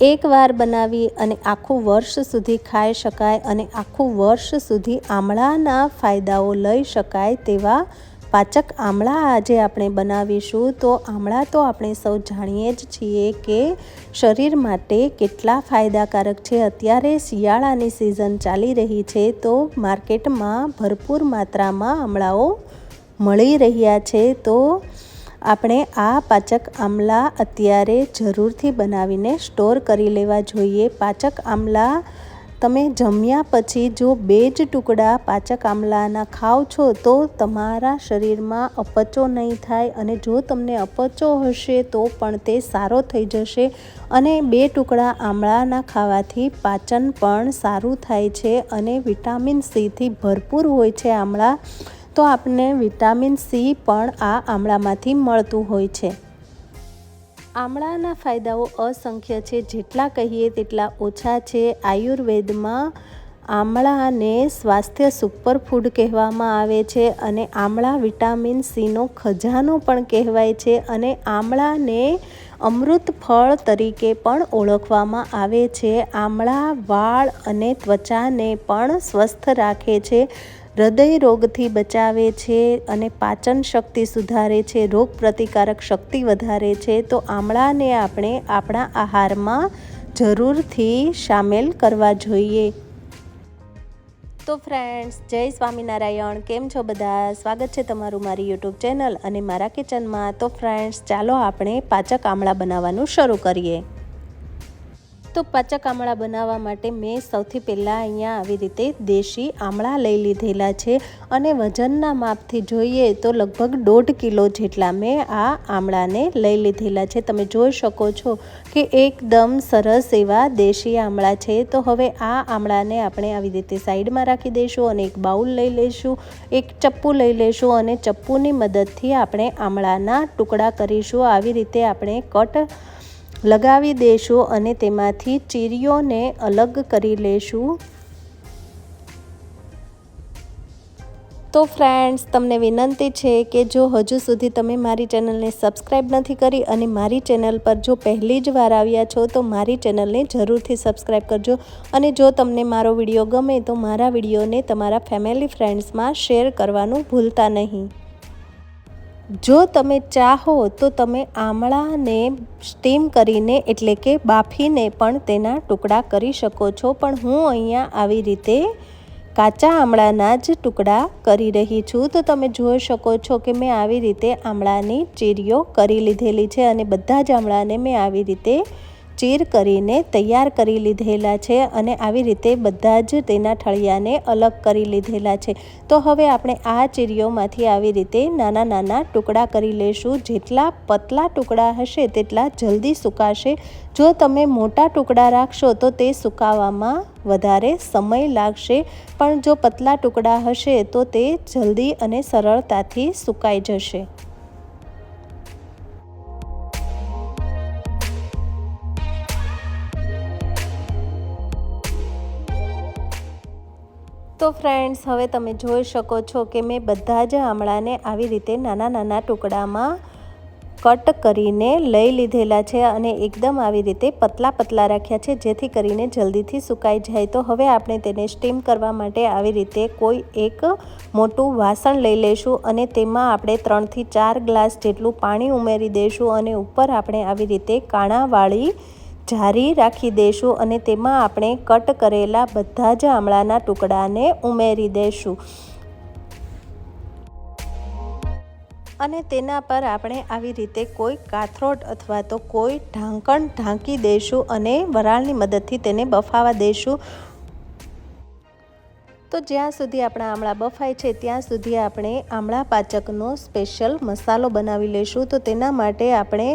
એકવાર બનાવી અને આખું વર્ષ સુધી ખાઈ શકાય અને આખું વર્ષ સુધી આમળાના ફાયદાઓ લઈ શકાય તેવા પાચક આમળા આજે આપણે બનાવીશું. તો આમળા તો આપણે સૌ જાણીએ જ છીએ કે શરીર માટે કેટલા ફાયદાકારક છે. અત્યારે શિયાળાની સિઝન ચાલી રહી છે તો માર્કેટમાં ભરપૂર માત્રામાં આમળાઓ મળી રહ્યા છે. તો આપણે આ પાચક આમલા અત્યારે જરૂરથી બનાવીને સ્ટોર કરી લેવા જોઈએ. પાચક આમલા તમે જમ્યા પછી જો બે જ ટુકડા પાચક આમલાના ખાઓ છો, તો તમારા શરીરમાં અપચો નહીં થાય અને જો તમને અપચો હશે, તો પણ તે સારો થઈ જશે. અને બે ટુકડા આમળાના ખાવાથી પાચન પણ સારું થાય છે અને વિટામિન સીથી ભરપૂર હોય છે આમળા તો આપણને વિટામિન સી પણ આ આમળામાંથી મળતું હોય છે. આમળાના ફાયદાઓ અસંખ્ય છે, જેટલા કહીએ તેટલા ઓછા છે. આયુર્વેદમાં આમળાને સ્વાસ્થ્ય સુપરફૂડ કહેવામાં આવે છે અને આમળા વિટામિન સીનો ખજાનો પણ કહેવાય છે અને આમળાને અમૃત ફળ તરીકે પણ ઓળખવામાં આવે છે. આમળા વાળ અને ત્વચાને પણ સ્વસ્થ રાખે છે. હૃદય રોગથી બચાવે છે અને પાચન શક્તિ સુધારે છે, રોગ પ્રતિકારક શક્તિ વધારે છે, તો આમળાને આપણે આપણા આહારમાં જરૂરથી સામેલ કરવા જોઈએ. તો ફ્રેન્ડ્સ જય સ્વામિનારાયણ. કેમ છો બધા? સ્વાગત છે તમારું મારી યુટ્યુબ ચેનલ અને મારા કિચનમાં તો ફ્રેન્ડ્સ ચાલો આપણે પાચક આમળા બનાવવાનું શરૂ કરીએ. તો પાચક આમળા બનાવવા માટે મેં સૌથી પહેલાં અહીંયા આવી રીતે દેશી આમળા લઈ લીધેલા છે અને વજનના માપથી જોઈએ તો લગભગ દોઢ કિલો જેટલા મેં આ આમળાને લઈ લીધેલા છે. તમે જોઈ શકો છો કે એકદમ સરસ એવા દેશી આમળા છે. તો હવે આ આમળાને આપણે આવી રીતે સાઈડમાં રાખી દઈશું અને એક બાઉલ લઈ લઈશું, એક ચપ્પુ લઈ લઈશું અને ચપ્પુની મદદથી આપણે આમળાના ટુકડા કરીશું. આવી રીતે આપણે કટ લગાવી દેશું અને તેમાંથી ચીરીઓને અલગ કરી લેશું. તો ફ્રેન્ડ્સ તમને વિનંતી છે કે જો હજુ સુધી તમે મારી ચેનલને સબસ્ક્રાઈબ નથી કરી અને મારી ચેનલ પર જો પહેલી જ વાર આવ્યા છો, તો મારી ચેનલને જરૂરથી સબસ્ક્રાઈબ કરજો. અને જો તમને મારો વીડિયો ગમે, તો મારા વિડીયોને તમારા ફેમિલી ફ્રેન્ડ્સમાં શેર કરવાનું ભૂલતા નહીં. જો તમે ચાહો તો તમે આમળાને સ્ટીમ કરીને એટલે કે બાફીને પણ તેના ટુકડા કરી શકો છો. પણ હું અહીંયા આવી રીતે કાચા આમળાના જ ટુકડા કરી રહી છું. તો તમે જોઈ શકો છો કે મેં આવી રીતે આમળાની ચીરીઓ કરી લીધેલી છે અને બધા જ આમળાને મેં આવી રીતે ચીર કરીને તૈયાર કરી લીધેલા છે અને આવી રીતે બધા જ તેના ઠળિયાને અલગ કરી લીધેલા છે. તો હવે આપણે આ ચીરીઓમાંથી આવી રીતે નાના નાના ટુકડા કરી લઈશું જેટલા પતલા ટુકડા હશે તેટલા જલ્દી સુકાશે. જો તમે મોટા ટુકડા રાખશો તો તે સુકાવામાં વધારે સમય લાગશે. પણ જો પતલા ટુકડા હશે તો તે જલ્દી અને સરળતાથી સુકાઈ જશે. તો ફ્રેન્ડ્સ હવે તમે જોઈ શકો છો કે મેં બધા જ આમળાને આવી રીતે નાના નાના ટુકડામાં કટ કરીને લઈ લીધેલા છે અને એકદમ આવી રીતે પતલા પતલા રાખ્યા છે, જેથી કરીને જલ્દીથી સુકાઈ જાય. તો હવે આપણે તેને સ્ટીમ કરવા માટે આવી રીતે કોઈ એક મોટું વાસણ લઈ લઈશું અને તેમાં આપણે ત્રણથી ચાર ગ્લાસ જેટલું પાણી ઉમેરી દઈશું અને ઉપર આપણે આવી રીતે કાણાવાળી જારી રાખી દઈશું અને તેમાં આપણે કટ કરેલા બધા જ આમળાના ટુકડાને ઉમેરી દઈશું અને તેના પર આપણે આવી રીતે કોઈ કાથરોટ અથવા તો કોઈ ઢાંકણ ઢાંકી દઈશું અને વરાળની મદદથી તેને બફાવા દઈશું તો જ્યાં સુધી આપણા આમળા બફાય છે, ત્યાં સુધી આપણે આમળા પાચકનો સ્પેશિયલ મસાલો બનાવી લઈશું. તો તેના માટે આપણે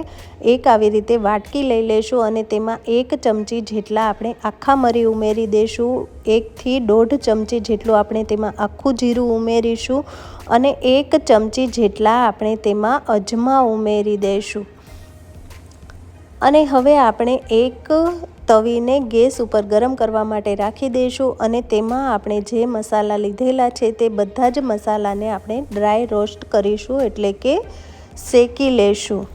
એક આવી રીતે વાટકી લઈ લઈશું અને તેમાં એક ચમચી જેટલા આપણે આખા મરી ઉમેરી દઈશું એકથી દોઢ ચમચી જેટલું આપણે તેમાં આખું જીરું ઉમેરીશું અને એક ચમચી જેટલા આપણે તેમાં અજમા ઉમેરી દઈશું અને હવે આપણે એક તવીને ગેસ ઉપર ગરમ કરવા માટે રાખી દઈશું અને તેમાં આપણે જે મસાલા લીધેલા છે તે બધા જ મસાલાને આપણે ડ્રાય રોસ્ટ કરીશું એટલે કે શેકી લેશું.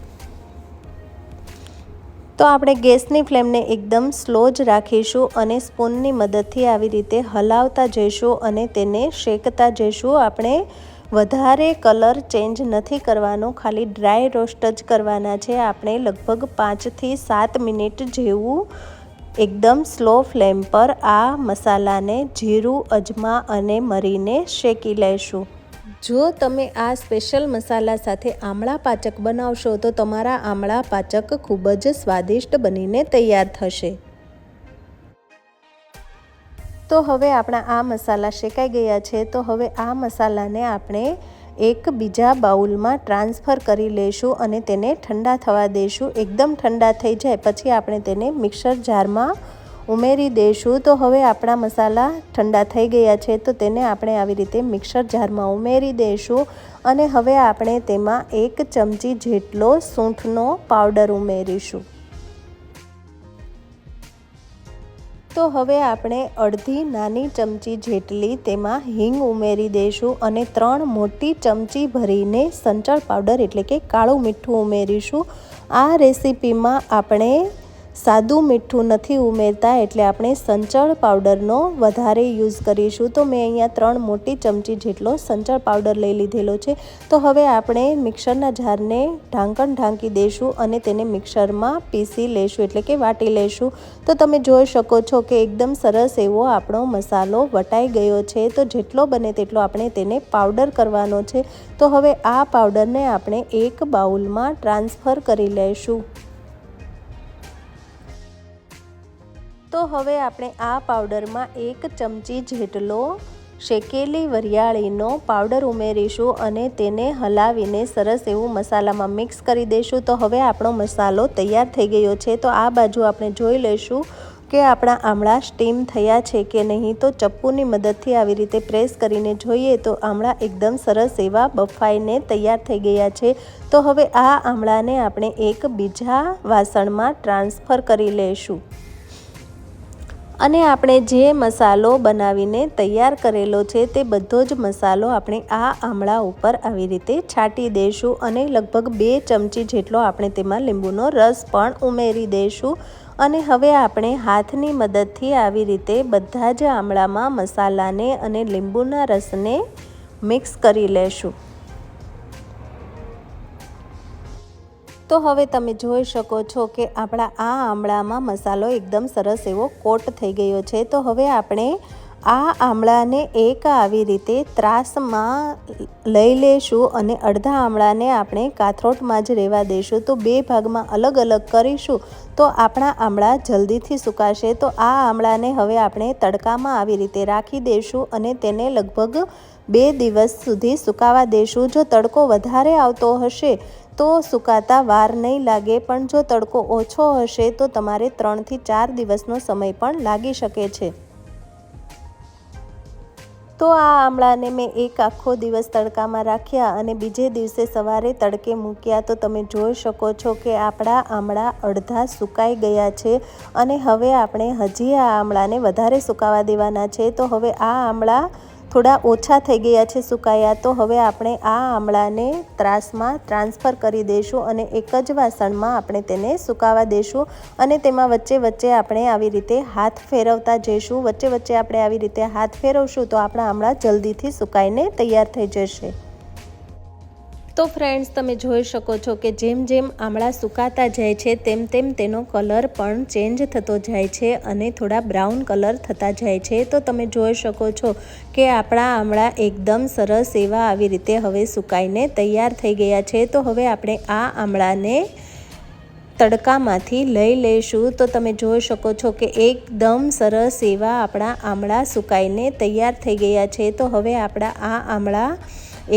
તો આપણે ગેસની ફ્લેમને એકદમ સ્લો જ રાખીશું અને સ્પૂનની મદદથી આવી રીતે હલાવતા જઈશું અને તેને શેકતા જઈશું. આપણે વધારે કલર ચેન્જ નથી કરવાનો, ખાલી ડ્રાય રોસ્ટ જ કરવાના છે. આપણે લગભગ પાંચથી સાત મિનિટ જેવું એકદમ સ્લો ફ્લેમ પર આ મસાલાને જીરું, અજમા અને મરીને શેકી લઈશું જો તમે આ સ્પેશિયલ મસાલા સાથે આમળા પાચક બનાવશો, તો તમારા આમળા પાચક ખૂબ જ સ્વાદિષ્ટ બનીને તૈયાર થશે. તો હવે આપણા આ મસાલા શેકાઈ ગયા છે, તો હવે આ મસાલાને આપણે એક બીજા બાઉલમાં ટ્રાન્સફર કરી લઈશું અને તેને ઠંડા થવા દઈશું એકદમ ઠંડા થઈ જાય, પછી આપણે તેને મિક્સર જારમાં ઉમેરી દઈશું તો હવે આપણા મસાલા ઠંડા થઈ ગયા છે, તો તેને આપણે આવી રીતે મિક્સર જારમાં ઉમેરી દઈશું અને હવે આપણે તેમાં એક ચમચી જેટલો સૂંઠનો પાવડર ઉમેરીશું. તો હવે આપણે અડધી નાની ચમચી જેટલી તેમાં હિંગ ઉમેરી દઈશું અને ત્રણ મોટી ચમચી ભરીને સંચળ પાવડર એટલે કે કાળું મીઠું ઉમેરીશું. આ રેસીપીમાં આપણે સાદું મીઠું નથી ઉમેરતા એટલે આપણે સંચળ પાવડરનો વધારે યુઝ કરીશું. તો મેં અહીંયા ત્રણ મોટી ચમચી જેટલો સંચળ પાવડર લઈ લીધેલો છે. તો હવે આપણે મિક્સરના જારને ઢાંકણ ઢાંકી દઈશું અને તેને મિક્સરમાં પીસી લઈશું એટલે કે વાટી લઈશું તો તમે જોઈ શકો છો કે એકદમ સરસ એવો આપણો મસાલો વટાઈ ગયો છે. તો જેટલો બને તેટલો આપણે તેને પાવડર કરવાનો છે. તો હવે આ પાવડરને આપણે એક બાઉલમાં ટ્રાન્સફર કરી લઈશું હવે આપણે આ પાવડરમાં એક ચમચી જેટલો શેકેલી વરિયાળીનો પાવડર ઉમેરીશું અને તેને હલાવીને સરસ એવું મસાલામાં મિક્સ કરી દઈશું. તો હવે આપણો મસાલો તૈયાર થઈ ગયો છે. તો આ બાજુ આપણે જોઈ લઈશું કે આપણા આમળા સ્ટીમ થયા છે કે નહીં. તો ચપ્પુની મદદથી આવી રીતે પ્રેસ કરીને જોઈએ તો આમળા એકદમ સરસ એવા બફાઈને તૈયાર થઈ ગયા છે. તો હવે આ આમળાને આપણે એક બીજા વાસણમાં ટ્રાન્સફર કરી લઈશું. અને આપણે જે મસાલો બનાવીને તૈયાર કરેલો છે તે બધો જ મસાલો આપણે આ આમળા ઉપર આવી રીતે છાંટી દઈશું અને લગભગ બે ચમચી જેટલો આપણે તેમાં લીંબુનો રસ પણ ઉમેરી દઈશું. અને હવે આપણે હાથની મદદથી આવી રીતે બધા જ આમળામાં મસાલાને અને લીંબુના રસને મિક્સ કરી લેશું. તો હવે તમે જોઈ શકો છો કે આપણા આ આમળામાં મસાલો એકદમ સરસ એવો કોટ થઈ ગયો છે. તો હવે આપણે આ આમળાને એક આવી રીતે ત્રાસમાં લઈ લેશું અને અડધા આમળાને આપણે કાથરોટમાં જ રહેવા દઈશું તો બે ભાગમાં અલગ અલગ કરીશું તો આપણા આમળા જલ્દીથી સુકાશે. તો આ આમળાને હવે આપણે તડકામાં આવી રીતે રાખી દઈશું અને તેને લગભગ બે દિવસ સુધી સુકાવા દઈશું જો તડકો વધારે આવતો હશે તો સુકાતા વાર નહીં લાગે, પણ જો તડકો ઓછો હશે તો તમારે ત્રણથી ચાર દિવસનો સમય પણ લાગી શકે છે. તો આ આમળાને મેં એક આખો દિવસ તડકામાં રાખ્યા અને બીજે દિવસે સવારે તડકે મૂક્યા. તો તમે જોઈ શકો છો કે આપણા આમળા અડધા સુકાઈ ગયા છે અને હવે આપણે હજી આ આમળાને વધારે સુકાવા દેવાના છે. તો હવે આ આમળા થોડા ઓછા થઈ ગયા છે સુકાયા, તો હવે આપણે આ આમળાને ત્રાસમાં ટ્રાન્સફર કરી દઈશું અને એક જ વાસણમાં આપણે તેને સુકાવા દઈશું અને તેમાં વચ્ચે વચ્ચે આપણે આવી રીતે હાથ ફેરવતા જઈશું. વચ્ચે વચ્ચે આપણે આવી રીતે હાથ ફેરવશું તો આપણા આમળા જલ્દીથી સુકાઈને તૈયાર થઈ જશે. તો ફ્રેન્ડ્સ તમે જોઈ શકો છો કે જેમ જેમ આમળા સુકાતા જાય છે, તેમ તેમ તેનો કલર પણ ચેન્જ થતો જાય છે અને થોડા બ્રાઉન કલર થતા જાય છે. તો તમે જોઈ શકો છો કે આપણા આમળા એકદમ સરસ એવા આવી રીતે હવે સુકાઈને તૈયાર થઈ ગયા છે. તો હવે આપણે આ આમળાને તડકામાંથી લઈ લઈશું. તો તમે જોઈ શકો છો કે એકદમ સરસ એવા આપણા આમળા સુકાઈને તૈયાર થઈ ગયા છે. તો હવે આપણા આ આમળા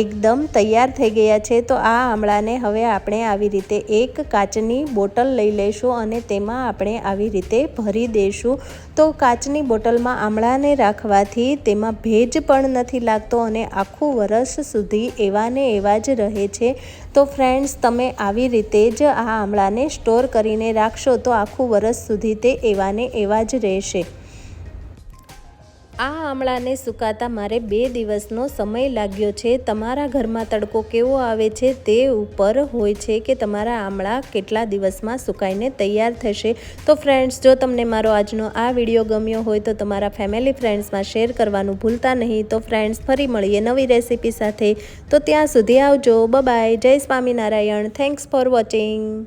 એકદમ તૈયાર થઈ ગયા છે, તો આ આમળાને હવે આપણે આવી રીતે એક કાચની બોટલ લઈ લઈશું અને તેમાં આપણે આવી રીતે ભરી દઈશું. તો કાચની બોટલમાં આમળાને રાખવાથી તેમાં ભેજ પણ નથી લાગતો અને આખું વરસ સુધી એવાને એવા જ રહે છે. તો ફ્રેન્ડ્સ, તમે આવી રીતે જ આ આમળાને સ્ટોર કરીને રાખશો તો આખું વરસ સુધી તે એવાને એવા જ રહેશે. આ આમળાને સુકાતા મારે બે દિવસનો સમય લાગ્યો છે. તમારા ઘરમાં તડકો કેવો આવે છે તે ઉપર હોય છે કે તમારા આમળા કેટલા દિવસમાં સુકાઈને તૈયાર થશે? તો ફ્રેન્ડ્સ જો તમને મારો આજનો આ વીડિયો ગમ્યો હોય તો તમારા ફેમિલી ફ્રેન્ડ્સમાં શેર કરવાનું ભૂલતા નહીં. તો ફ્રેન્ડ્સ ફરી મળીએ નવી રેસીપી સાથે. તો ત્યાં સુધી આવજો. બાય જય સ્વામિનારાયણ. Thanks for watching